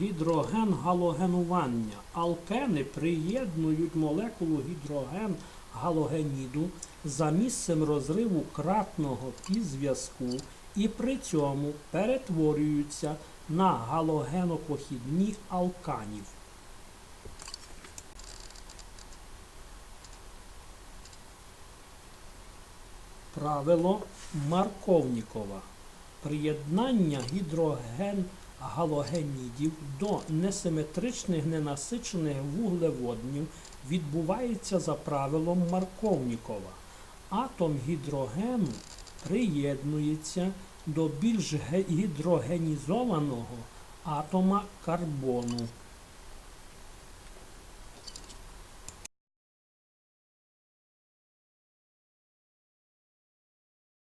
гідроген галогенування. Алкени приєднують молекулу гідроген галогеніду за місцем розриву кратного пізв'язку і при цьому перетворюються на галогенопохідні алканів. Правило Марковнікова. Приєднання гідроген галогенідів до несиметричних ненасичених вуглеводнів відбувається за правилом Марковнікова. Атом гідрогену приєднується до більш гідрогенізованого атома карбону.